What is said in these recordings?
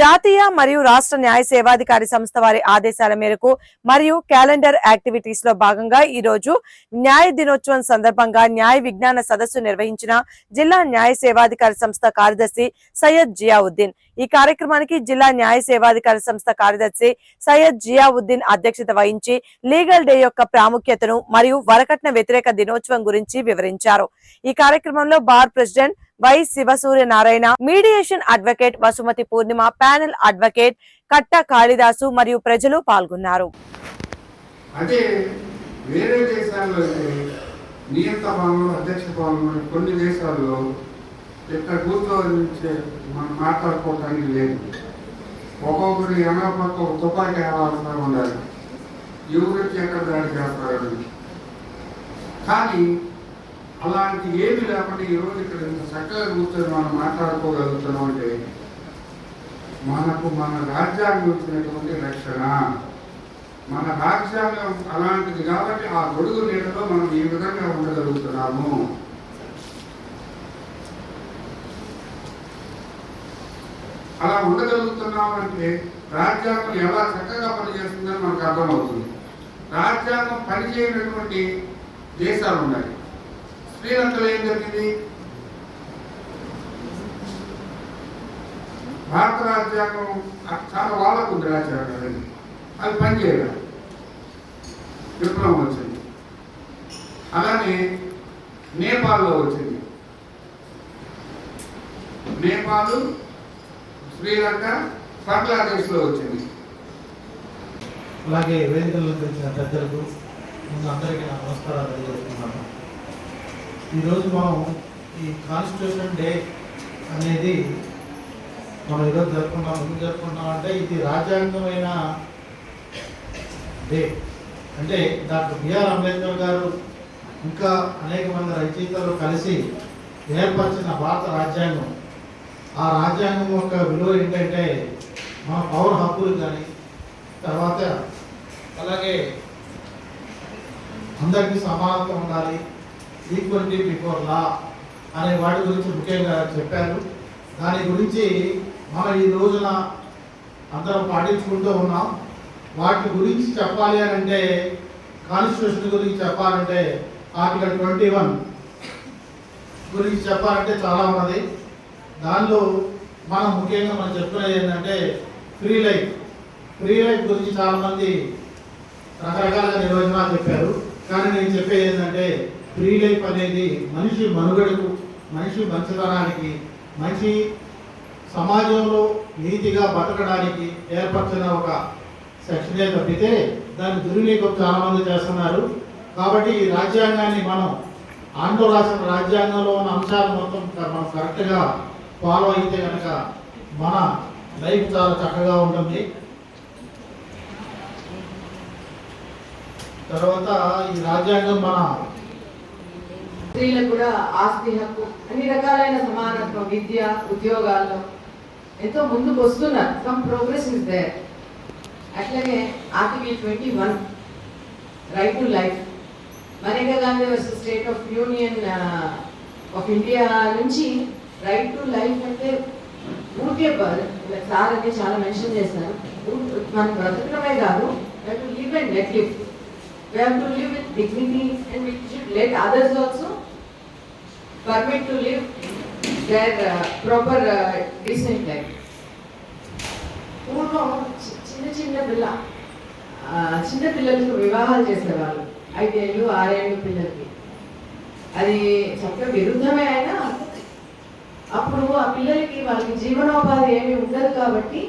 జాతీయ మరియు రాష్ట్ర న్యాయ సేవాధికారి సంస్థ వారి ఆదేశాల మేరకు మరియు క్యాలెండర్ యాక్టివిటీస్లో భాగంగా ఈ రోజు న్యాయ దినోత్సవం సందర్భంగా న్యాయ విజ్ఞాన సదస్సు నిర్వహించిన జిల్లా న్యాయ సేవాధికారి సంస్థ కార్యదర్శి సయ్యద్ జియావుద్దీన్. ఈ కార్యక్రమానికి జిల్లా న్యాయ సేవాధికారి సంస్థ కార్యదర్శి సయ్యద్ జియావుద్దీన్ అధ్యక్షత వహించి లీగల్ డే యొక్క ప్రాముఖ్యతను మరియు వరకట్న వ్యతిరేక దినోత్సవం గురించి వివరించారు. ఈ కార్యక్రమంలో bar president Y Sivasurya Narayana mediation advocate Vasumathi Purnima panel advocate Katta Kalidasu మరియు ప్రజలు పాల్గొన్నారు. వేరే దేశాల్లో నియంత అధ్యక్ష కొన్ని దేశాల్లో ఇక్కడ కూర్చొని మనం మాట్లాడుకోవటానికి లేదు. ఒక్కొక్కరు ఎనభై పక్క ఒక తుపాకీ అవసరం ఉండాలి. ఎవరికి ఎక్కడ దాడి చేస్తారని కానీ అలాంటి ఏమి లేకుండా ఈరోజు ఇక్కడ ఇంత చక్కగా కూర్చొని మనం మాట్లాడుకోగలుగుతున్నాం అంటే మనకు మన రాజ్యాంగం ఇచ్చినటువంటి రక్షణ. మన రాజ్యాంగం అలాంటిది కాబట్టి ఆ గొడుగు నీడలో మనం ఈ విధంగా ఉండగలుగుతున్నాము. అలా ఉండగలుగుతున్నాం అంటే రాజ్యాంగం ఎలా చక్కగా పనిచేస్తుందని మనకు అర్థమవుతుంది. రాజ్యాంగం పనిచేయనటువంటి దేశాలు ఉన్నాయి శ్రీలంకలో ఏం జరిగింది? భారత రాజ్యాంగం చాలా వాళ్ళకు ఉంది రాజ్యాంగం అది. అది పనిచేయలేదు విప్లవం వచ్చింది. అలానే నేపాల్లో వచ్చింది. నేపాల్ శ్రీలంక బంగ్లాదేశ్లో వచ్చింది. అలాగే వేదికల్లో తెలిసిన పెద్దలకు ముందు అందరికీ నా నమస్కారాలు తెలియజేస్తున్నాను. ఈరోజు మనం ఈ కాన్స్టిట్యూషన్ డే అనేది మనం ఈరోజు జరుపుకుంటాం ఎందుకు జరుపుకుంటాం అంటే ఇది రాజ్యాంగమైన డే. అంటే డాక్టర్ బిఆర్ అంబేద్కర్ గారు ఇంకా అనేక మంది రచయితలు కలిసి ఏర్పరిచిన భారత రాజ్యాంగం. ఆ రాజ్యాంగం యొక్క విలువ ఏంటంటే మన పౌర హక్కులు కానీ తర్వాత అలాగే అందరికీ సమానత్వం ఉండాలి ఈక్వలిటీ బిఫోర్ లా అనే వాటి గురించి ముఖ్యంగా చెప్పారు. దాని గురించి మనం ఈ రోజున అందరం పాటించుకుంటూ ఉన్నాం. వాటి గురించి చెప్పాలి అని అంటే కాన్స్టిట్యూషన్ గురించి చెప్పాలంటే ఆర్టికల్ ట్వంటీ వన్ గురించి చెప్పాలంటే చాలా ఉన్నది. దానిలో మనం ముఖ్యంగా మనం చెప్పుకునేది ఏంటంటే ఫ్రీ లైఫ్ ఫ్రీ లైఫ్ గురించి చాలామంది రకరకాలుగా నిర్వచనాలు చెప్పారు. కానీ నేను చెప్పేది ఏంటంటే ఫ్రీ లైఫ్ అనేది మనిషి మనుగడకు మనిషి మంచితనానికి మనిషి సమాజంలో నీతిగా బతకడానికి ఏర్పరిచిన ఒక సెక్షనే తప్పితే దాన్ని దుర్వినియోగం చాలా మంది చేస్తున్నారు. కాబట్టి ఈ రాజ్యాంగాన్ని మనం ఆంధ్ర రాష్ట్ర రాజ్యాంగంలో ఉన్న అంశాలు మొత్తం మనం కరెక్ట్గా ఫాలో అయితే కనుక మన లైఫ్ చాలా చక్కగా ఉంటుంది. తర్వాత ఈ రాజ్యాంగం మన స్త్రీలకు కూడా ఆస్తి హక్కు. అన్ని రకాలైన సమానత్వం విద్య ఉద్యోగాల్లో ఎంతో ముందుకు వస్తున్నారు. సమ్ ప్రోగ్రెస్ ఇస్ దేర్ అట్లనే article twenty one right to life Maneka Gandhi versus state of union of India నుంచి రైట్ టు లైఫ్ అంటే ఊరికే సార్ అని చాలా మెన్షన్ చేశారు. మనం బ్రతకడమే కాదు to live and let live we have to live with dignity and with should let others also permit to live their uh, proper uh, decent life. పూర్వం చిన్న చిన్న పిల్ల చిన్న పిల్లలకు వివాహాలు చేసేవాళ్ళు. ఐదేళ్ళు ఆరేళ్ళు పిల్లలకి. అది చక్కగా విరుద్ధమే అయినా అప్పుడు ఆ పిల్లలకి వాళ్ళకి జీవనోపాధి ఏమీ ఉండదు కాబట్టి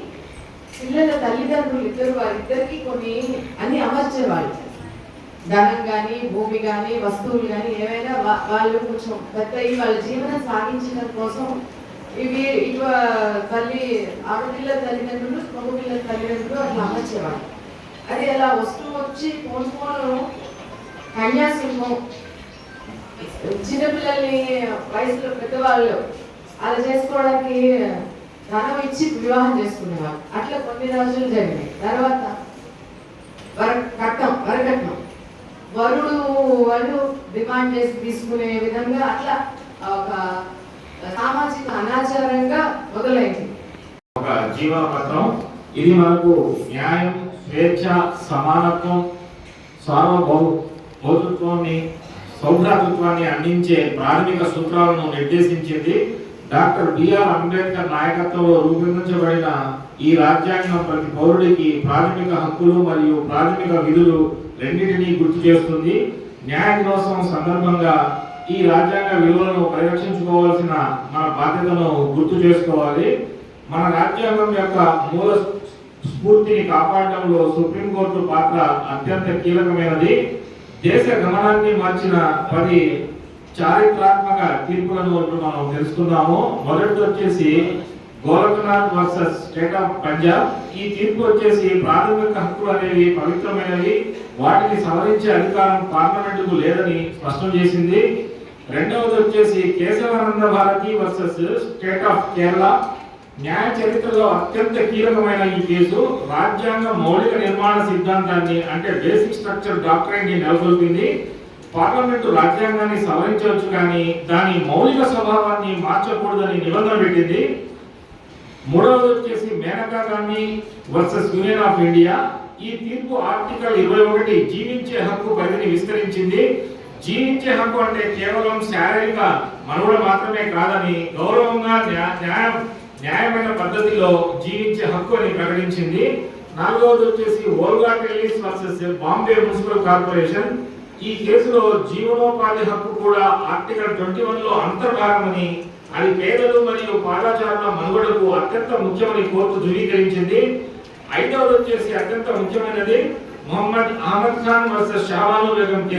పిల్లల తల్లిదండ్రులు ఇద్దరు వారిద్దరికి కొన్ని అన్ని అమర్చేవాళ్ళు. ధనం కానీ భూమి కానీ వస్తువులు కానీ ఏవైనా వాళ్ళు కొంచెం పెద్ద వాళ్ళ జీవనం సాగించడం కోసం ఇవి ఇటు తల్లి ఆడపిల్ల తల్లిదండ్రులు మగపిల్ల తల్లిదండ్రులు అట్లా అమర్చేవాళ్ళు. అది అలా వస్తూ వచ్చి పోను పోను కన్యాసింహం చిన్నపిల్లల్ని వయసులో పెద్దవాళ్ళు అలా చేసుకోవడానికి ధనం ఇచ్చి వివాహం చేసుకునేవాళ్ళు. అట్లా కొన్ని రోజులు జరిగినాయి. తర్వాత వర కట్నం వరకట్నం. వరుడు వాళ్ళు డిమాండ్ చేసి తీసుకునే విధంగా అట్లా ఒక సామాజిక అనాచారంగా మొదలైంది. ఒక జీవన పత్రం ఇది మనకు న్యాయం స్వేచ్ఛ సమానత్వం సార్వభౌమత్వాన్ని సౌభ్రాతృత్వాన్ని అందించే ప్రాథమిక సూత్రాలను నిర్దేశించింది డాక్టర్ బిఆర్ అంబేద్కర్ నాయకత్వంలో రూపొందించబడిన ఈ రాజ్యాంగం ప్రతి పౌరుడికి ప్రాథమిక హక్కులు మరియు ప్రాథమిక విధులు రెండింటినీ గుర్తు చేస్తుంది. న్యాయ దినోత్సవం సందర్భంగా ఈ రాజ్యాంగ విలువలను పరిరక్షించుకోవాల్సిన మన బాధ్యతను గుర్తు చేసుకోవాలి. మన రాజ్యాంగం యొక్క మూల స్ఫూర్తిని కాపాడడంలో సుప్రీంకోర్టు పాత్ర అత్యంత కీలకమైనది. దేశ గమనాన్ని మార్చిన పది చారిత్రాత్మక తీర్పులను మనం తెలుసుకున్నాము మొదటిది వచ్చేసి Gorakhnath versus state of Punjab. ఈ తీర్పు వచ్చేసి ప్రాథమిక హక్కులు అనేవి పవిత్రమైనవి. వాటిని సవరించే అధికారం పార్లమెంటుకు లేదని స్పష్టం చేసింది. రెండవది వచ్చేసి Kesavananda Bharati versus state of Kerala. న్యాయ చరిత్రలో అత్యంత కీలకమైన ఈ కేసు. రాజ్యాంగ మౌలిక నిర్మాణ సిద్ధాంతాన్ని అంటే బేసిక్ స్ట్రక్చర్ డాక్టరైన్ని నెలకొల్పింది. పార్లమెంటు రాజ్యాంగాన్ని సవరించవచ్చు కానీ దాని మౌలిక స్వభావాన్ని మార్చకూడదని నిబంధన పెట్టింది. మూడవది వచ్చేసి Maneka Gandhi versus union of India. ఈ తీర్పు ఆర్టికల్ ఇరవై ఒకటి జీవించే హక్కు పరిధిని విస్తరించింది. జీవించే హక్కు అంటే కేవలం శారీరక మనుగడ మాత్రమే కాదని గౌరవంగా న్యాయ న్యాయం న్యాయమైన పద్ధతిలో జీవించే హక్కు అని ప్రకటించింది. నాలుగవది వచ్చేసి Olga Tellis versus Bombay municipal corporation. ఈ కేసులో జీవనోపాధి హక్కు కూడా ఆర్టికల్ ట్వంటీ వన్లో అంతర్భాగమని అది పేదలు మరియు పాదాచారుల మనుగడకు అత్యంత ముఖ్యమని కోర్టు ధృవీకరించింది. ఐదవది వచ్చేసి అత్యంత ముఖ్యమైనది మొహమ్మద్ అహ్మద్ ఖాన్ వర్సెస్ షావాను బేగం